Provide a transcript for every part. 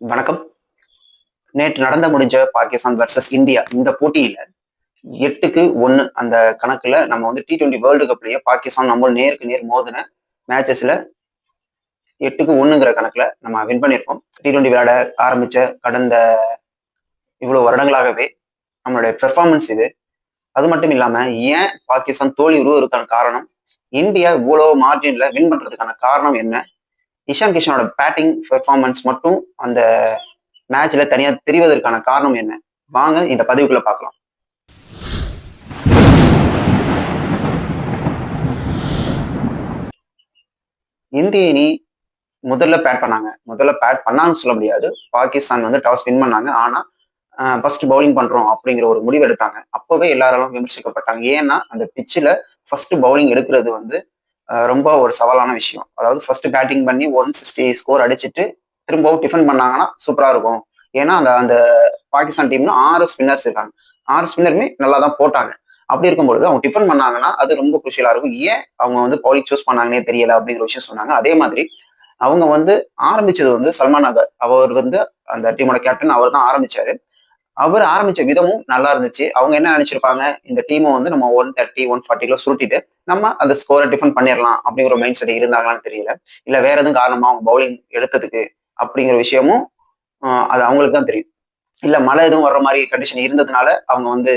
வணக்கம். நேற்று நடந்த முடிஞ்ச பாகிஸ்தான் வர்சஸ் இந்தியா இந்த போட்டியில எட்டுக்கு ஒன்னு அந்த கணக்குல நம்ம வந்து டி டுவெண்ட்டி வேர்ல்டு கப்லயே பாகிஸ்தான் நம்ம நேருக்கு நேர் மோதின மேட்சஸ்ல எட்டுக்கு ஒண்ணுங்கிற கணக்குல நம்ம வின் பண்ணியிருக்கோம். டி டுவெண்ட்டி விளையாட ஆரம்பிச்ச கடந்த இவ்வளவு வருடங்களாகவே நம்மளுடைய பெர்ஃபார்மன்ஸ் இது. அது மட்டும் இல்லாம ஏன் பாகிஸ்தான் தோல்வி உருவதற்கான காரணம்? இந்தியா இவ்வளவு மார்ஜின்ல வின் பண்றதுக்கான காரணம் என்ன? இஷான் கிஷனோட பேட்டிங் பெர்ஃபார்மன்ஸ் மட்டும் அந்த மேட்ச்ல தனியா தெரிவதற்கான காரணம் என்ன? வாங்க இந்த பதிவுக்குள்ள பார்க்கலாம். இந்திய அணி முதல்ல பேட் பண்ணாங்க. முதல்ல பேட் பண்ணாங்கன்னு சொல்ல முடியாது. பாகிஸ்தான் வந்து டாஸ் வின் பண்ணாங்க. ஆனா ஃபர்ஸ்ட் பவுலிங் பண்றோம் அப்படிங்கிற ஒரு முடிவு எடுத்தாங்க. அப்பவே எல்லாராலும் விமர்சிக்கப்பட்டாங்க. ஏன்னா அந்த பிச்சில் ஃபர்ஸ்ட் பவுலிங் எடுக்கிறது வந்து ரொம்ப ஒரு சவாலான விஷயம். அதாவது ஃபர்ஸ்ட் பேட்டிங் பண்ணி ஒன் சிக்ஸ்டி ஸ்கோர் அடிச்சுட்டு திரும்பவும் டிஃபன் பண்ணாங்கன்னா சூப்பரா இருக்கும். ஏன்னா அந்த அந்த பாகிஸ்தான் டீம்ல ஆறு ஸ்பின்னர்ஸ் இருக்காங்க. ஆறு ஸ்பின்னருமே நல்லா தான் போட்டாங்க. அப்படி இருக்கும்பொழுது அவங்க டிஃபன் பண்ணாங்கன்னா அது ரொம்ப குஷியலா இருக்கும். ஏன் அவங்க வந்து பவுலிங் சூஸ் பண்ணாங்கன்னே தெரியல அப்படிங்கிற விஷயம் சொன்னாங்க. அதே மாதிரி அவங்க வந்து ஆரம்பிச்சது வந்து சல்மான் அகர். அவர் வந்து அந்த டீமோட கேப்டன் அவர் தான் ஆரம்பிச்சாரு. அவர் ஆரம்பிச்ச விதமும் நல்லா இருந்துச்சு. அவங்க என்ன நினைச்சிருப்பாங்க? இந்த டீமை வந்து நம்ம ஒன் தேர்ட்டி ஒன் ஃபார்ட்டிக்குள்ள சுருட்டிட்டு நம்ம அந்த ஸ்கோரை டிஃபன் பண்ணிடலாம் அப்படிங்கிற ஒரு மைண்ட் செட் இருந்தாங்களான்னு தெரியல. இல்ல வேற எதுவும் காரணமா அவங்க பவுலிங் எடுத்ததுக்கு அப்படிங்கிற விஷயமும் அது அவங்களுக்கு தான் தெரியும். இல்ல மழை எதுவும் வர்ற மாதிரி கண்டிஷன் இருந்ததுனால அவங்க வந்து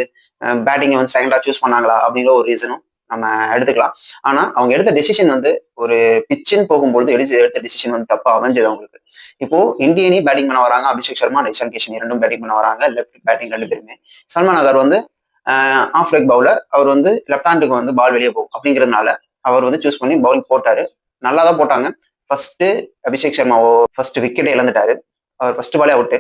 பேட்டிங்கை வந்து செகண்டா சூஸ் பண்ணாங்களா அப்படிங்கிற ஒரு ரீசனும் நம்ம எடுத்துக்கலாம். ஆனா அவங்க எடுத்த டெசிஷன் வந்து ஒரு பிச்சின் போகும்பொழுது எடுத்து எடுத்த டெசிஷன் வந்து தப்பா அமைஞ்சது அவங்களுக்கு. இப்போ இந்தியனி பேட்டிங் பண்ண வராங்க. அபிஷேக் சர்மா நிஷான் கிஷன் இரண்டும் பேட்டிங் பண்ண வராங்க. லெஃப்ட் பேட்டிங் ரெண்டு பேருமே. சல்மான் அகர் வந்து ஆஃப் லெக் பவுலர் அவர் வந்து லெஃப்ட் ஹேண்டுக்கு வந்து பால் வெளியே போகும் அப்படிங்கிறதுனால அவர் வந்து சூஸ் பண்ணி பவுலிங் போட்டாரு. நல்லா தான் போட்டாங்க. ஃபர்ஸ்ட் அபிஷேக் சர்மா ஃபர்ஸ்ட் விக்கெட்டை இழந்துட்டாரு. அவர் ஃபர்ஸ்ட் பாலே அவுட்டு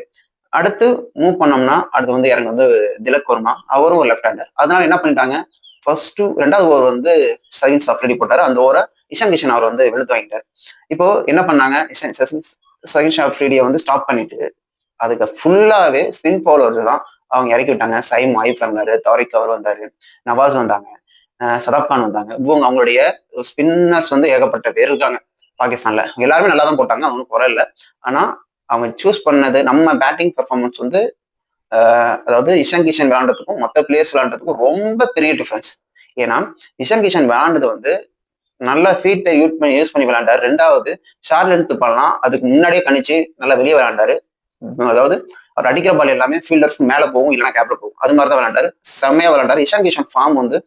அடுத்து மூவ் பண்ணோம்னா அடுத்து வந்து இறங்க வந்து திலக் வர்மா. அவரும் ஒரு லெஃப்ட் ஹேண்டர் அதனால என்ன பண்ணிட்டாங்க? ஃபர்ஸ்ட் ரெண்டாவது ஓவர் வந்து சகின் சஃப்ரெடி போட்டாரு. அந்த ஓவரை இஷான் கிஷன் அவர் வந்து வெளுத்து வாங்கிட்டார். இப்போ என்ன பண்ணாங்க? சசின் சகின் ஷாஃப்ரிடியை வந்து ஸ்டாப் பண்ணிட்டு அதுக்கு ஃபுல்லாவே ஸ்பின் பவுலர்ஸ் தான் அவங்க இறக்கி விட்டாங்க. சைம் ஆயிப் வந்தார் தவரிக் அவர் வந்தாரு நவாஸ் வந்தாங்க அஹ் சதாப் கான் வந்தாங்க. இவங்க அவங்களுடைய ஸ்பின்னர்ஸ் வந்து ஏகப்பட்ட பேர் இருக்காங்க பாகிஸ்தான்ல. எல்லாருமே நல்லா தான் போட்டாங்க அவனுக்கு குறை இல்லை. ஆனா அவங்க சூஸ் பண்ணது நம்ம பேட்டிங் பெர்ஃபார்மன்ஸ் வந்து அதாவது இஷன் கிஷன் விளாண்டதுக்கும் மற்ற பிளேயர்ஸ் விளாண்டதுக்கும் ரொம்ப பெரிய டிஃப்ரென்ஸ் ஏன்னா இஷன் கிஷன் விளாண்டது வந்து நல்ல ஃபீட்டை யூஸ் பண்ணி யூஸ் பண்ணி விளையாண்டாரு. ரெண்டாவது ஷார்ட் லென்த் பண்ணலாம் அதுக்கு முன்னாடியே கணிச்சு நல்லா வெளியே விளையாண்டாரு. அதாவது அவர் அடிக்கிற பால் எல்லாமே ஃபீல்டர்ஸ்க்கு மேலே போகும் இல்லைன்னா கேப்ல போகும். அது மாதிரி தான் விளையாண்டாரு. செம்மையாக விளையாண்டாரு. இஷான் கிஷன் ஃபார்ம் வந்து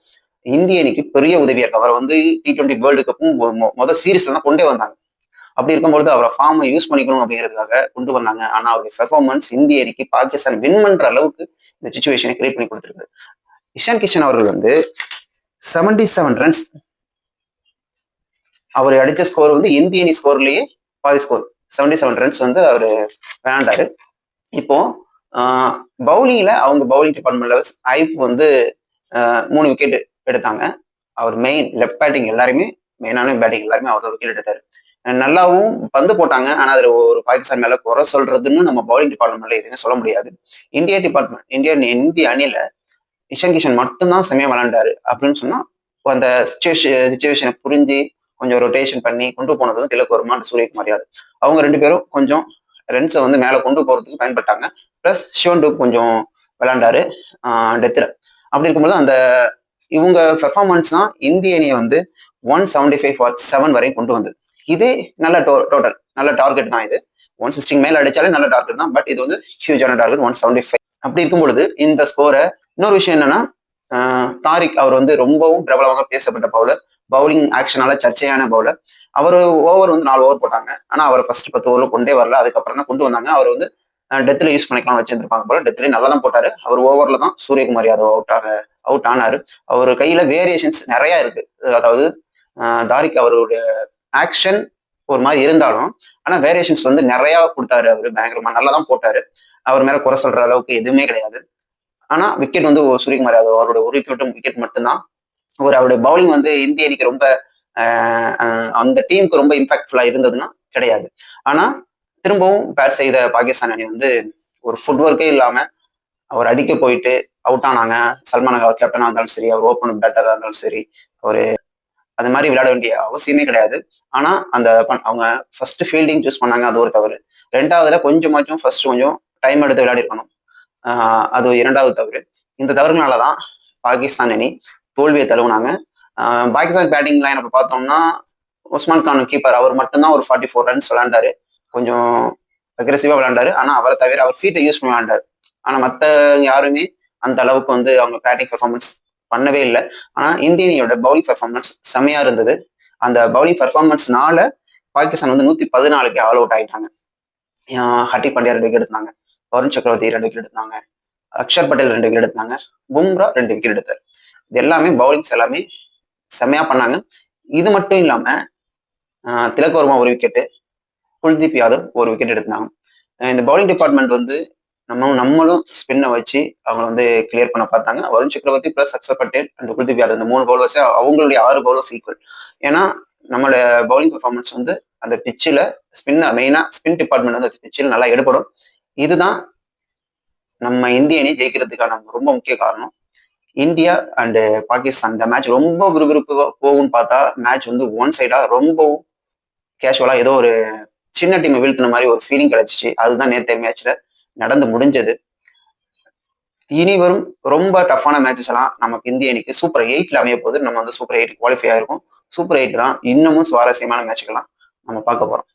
இந்திய அணிக்கு பெரிய உதவியா இருக்கு. அவர் வந்து டி டுவெண்ட்டி வேர்ல்டு கப்பும் மொதல் சீரீஸ்ல தான் கொண்டே வந்தாங்க. அப்படி இருக்கும்பொழுது அவரை ஃபார்மை யூஸ் பண்ணிக்கணும் அப்படிங்கிறதுக்காக கொண்டு வந்தாங்க. ஆனா அவருடைய பெர்ஃபார்மன்ஸ் இந்திய அணிக்கு பாகிஸ்தான் வின் பண்ற அளவுக்கு இந்த சுச்சுவேஷனை கிரியேட் பண்ணி கொடுத்துருக்கு. இஷான் கிஷன் அவர்கள் வந்து செவன்டி செவன் ரன்ஸ் அவர் அடித்த ஸ்கோர் வந்து இந்திய அணி ஸ்கோர்லேயே பாதி ஸ்கோர் செவன்டி செவன் ரன்ஸ் வந்து அவர் விளையாண்டாரு. இப்போ பவுலிங்கில் அவங்க பவுலிங் டிபார்ட்மெண்ட்ல ஐப் வந்து மூணு விக்கெட் எடுத்தாங்க. அவர் மெயின் லெஃப்ட் பேட்டிங் எல்லாருமே மெயினான பேட்டிங் எல்லாருமே அவர் விக்கெட் எடுத்தார். நல்லாவும் பந்து போட்டாங்க. ஆனா அதுல ஒரு பாகிஸ்தான் மேல குறை சொல்றதுன்னு நம்ம பவுலிங் டிபார்ட்மெண்ட்ல எதுவுமே சொல்ல முடியாது. இந்தியா டிபார்ட்மெண்ட் இந்தியா இந்திய அணியில இஷன் கிஷன் மட்டும்தான் செமையா விளாண்டாரு அப்படின்னு சொன்னா அந்த சுச்சுவேஷன் சுச்சுவேஷனை புரிஞ்சு கொஞ்சம் ரொட்டேஷன் பண்ணி கொண்டு போனது வந்து திலக் சூரியகுமார் யாதவ். அவங்க ரெண்டு பேரும் கொஞ்சம் ரன்ஸை வந்து மேலே கொண்டு போகிறதுக்கு பயன்பட்டாங்க. பிளஸ் ஷிவன் டூக் கொஞ்சம் விளாண்டாரு டெத்தில் அப்படி இருக்கும்போது அந்த இவங்க பெர்ஃபார்மன்ஸ் தான் இந்திய அணியை வந்து one seventy five for seven வரை கொண்டு வந்தது. இதே நல்ல டோட்டல் நல்ல டார்கெட் தான் இது. ஒன் சிக்ஸ்டிங் மேல அடிச்சாலே நல்ல டார்கெட் தான் பட் இது வந்து ஹியூஜான டார்கெட் ஒன் செவன்டி ஃபைவ் அப்படி இருக்கும் பொழுது இந்த ஸ்கோரை இன்னொரு விஷயம் என்னன்னா தாரிக் அவர் வந்து ரொம்பவும் பிரபலமாக பேசப்பட்ட பவுலர் பவுலிங் ஆக்ஷனால சர்ச்சையான பவுலர் அவர் ஓவர் வந்து நாலு ஓவர் போட்டாங்க. ஆனால் அவர் ஃபர்ஸ்ட் பத்து ஓவர் கொண்டே வரல. அதுக்கப்புறம் தான் கொண்டு வந்தாங்க. அவர் வந்து டெத்தில் யூஸ் பண்ணிக்கலாம் வச்சிருந்திருப்பாங்க போல. டெத்ல நல்லா தான் போட்டாரு. அவர் ஓவரில் தான் சூரியகுமார் யாதவ் அவுட் ஆக அவுட் ஆனார். அவர் கையில் வேரியேஷன்ஸ் நிறையா இருக்கு. அதாவது தாரிக் அவருடைய ஆக்ஷன் ஒரு மாதிரி இருந்தாலும் ஆனால் வேரியேஷன்ஸ் வந்து நிறையா கொடுத்தாரு அவர். பயங்கரமாக நல்லா தான் போட்டாரு. அவர் மேலே குறை சொல்ற அளவுக்கு எதுவுமே கிடையாது. ஆனால் விக்கெட் வந்து சூரியகுமார் யாதவ் அவரோட ஒரு விக்கெட்டும் விக்கெட் மட்டும்தான் ஒரு அவருடைய பவுலிங் வந்து இந்திய அணிக்கு ரொம்ப அந்த டீமுக்கு ரொம்ப இம்பாக்ட்ஃபுல்லா இருந்ததுன்னா கிடையாது. ஆனா திரும்பவும் பேட் செய்த பாகிஸ்தான் அணி வந்து ஒரு ஃபுட் ஒர்க்கே இல்லாம அவர் அடிக்க போயிட்டு அவுட் ஆனாங்க. சல்மான் அவர் கேப்டனாக இருந்தாலும் சரி அவர் ஓப்பன் பேட்டராக இருந்தாலும் சரி ஒரு அது மாதிரி விளையாட வேண்டிய அவசியமே கிடையாது. ஆனா அந்த அவங்க ஃபர்ஸ்ட் ஃபீல்டிங் சூஸ் பண்ணாங்க அது ஒரு தவறு. ரெண்டாவதுல கொஞ்சமாச்சும் ஃபர்ஸ்ட் கொஞ்சம் டைம் எடுத்து விளையாடி இருக்கணும் அது இரண்டாவது தவறு. இந்த தவறுனால தான் பாகிஸ்தான் அணி தோல்வியை தழுவுனாங்க. பாகிஸ்தான் பேட்டிங் லைன் அப்போ பார்த்தோம்னா உஸ்மான் கான் கீப்பர் அவர் மட்டும்தான் ஒரு ஃபார்ட்டி ஃபோர் ரன்ஸ் விளாண்டாரு கொஞ்சம் அக்ரெசிவாக விளாண்டாரு ஆனா அவரை தவிர அவர் ஃபீட்டை யூஸ் பண்ணி விளையாண்டாரு ஆனால் மற்ற யாருமே அந்த அளவுக்கு வந்து அவங்க பேட்டிங் பெர்ஃபார்மன்ஸ் பண்ணவே இல்லை. ஆனா இந்திய அணியோட பவுலிங் பெர்ஃபார்மன்ஸ் செம்மையாக இருந்தது. அந்த பவுலிங் பெர்ஃபார்மன்ஸ்னால பாகிஸ்தான் வந்து நூத்தி பதினாலுக்கு ஆல் அவுட் ஆயிட்டாங்க. ஹட்டி பாண்டியா ரெண்டு விக்கெட் எடுத்தாங்க. வருண் சக்கரவர்த்தி ரெண்டு விக்கெட் எடுத்தாங்க. அக்ஷர் பட்டேல் ரெண்டு விக்கெட் எடுத்தாங்க. பும்ரா ரெண்டு விக்கெட் எடுத்தார். இது எல்லாமே பவுலிங்ஸ் எல்லாமே செம்மையா பண்ணாங்க. இது மட்டும் இல்லாம திலகவர்மா ஒரு விக்கெட்டு குல்தீப் யாதவ் ஒரு விக்கெட் எடுத்தாங்க. இந்த பவுலிங் டிபார்ட்மெண்ட் வந்து நம்ம நம்மளும் ஸ்பின்னை வச்சு அவங்க வந்து கிளியர் பண்ண பார்த்தாங்க. வருண் சக்கரவர்த்தி பிளஸ் அக்ஷர் பட்டேல் அண்ட் குல்தீப் யாதவ் இந்த மூணு பவுலர்ஸே அவங்களுடைய ஆறு பவுலர்ஸ் ஈக்குவல் ஏன்னா நம்மளோட பவுலிங் பெர்ஃபார்மன்ஸ் வந்து அந்த பிச்சில் ஸ்பின் மெயினாக ஸ்பின் டிபார்ட்மெண்ட் வந்து அந்த பிச்சில் நல்லா எடுபடும். இதுதான் நம்ம இந்திய அணி ஜெயிக்கிறதுக்கான ரொம்ப முக்கிய காரணம். இந்தியா அண்டு பாகிஸ்தான் இந்த மேட்ச் ரொம்ப விறுவிறுப்பு போகும்னு பார்த்தா மேட்ச் வந்து ஒன் சைடா ரொம்பவும் கேஷுவலா ஏதோ ஒரு சின்ன டீமை வீழ்த்தின மாதிரி ஒரு ஃபீலிங் கிடைச்சிச்சு. அதுதான் நேற்று மேட்ச்ல நடந்து முடிஞ்சது. இனி வரும் ரொம்ப டஃப்பான மேட்சஸ் எல்லாம் நமக்கு இந்திய அணிக்கு சூப்பர் எயிட்ல அமைய போது நம்ம வந்து சூப்பர் எயிட் குவாலிஃபை ஆயிருக்கும். சூப்பர் எயிட் தான் இன்னமும் சுவாரஸ்யமான மேட்சுக்கெல்லாம் நம்ம பார்க்க போறோம்.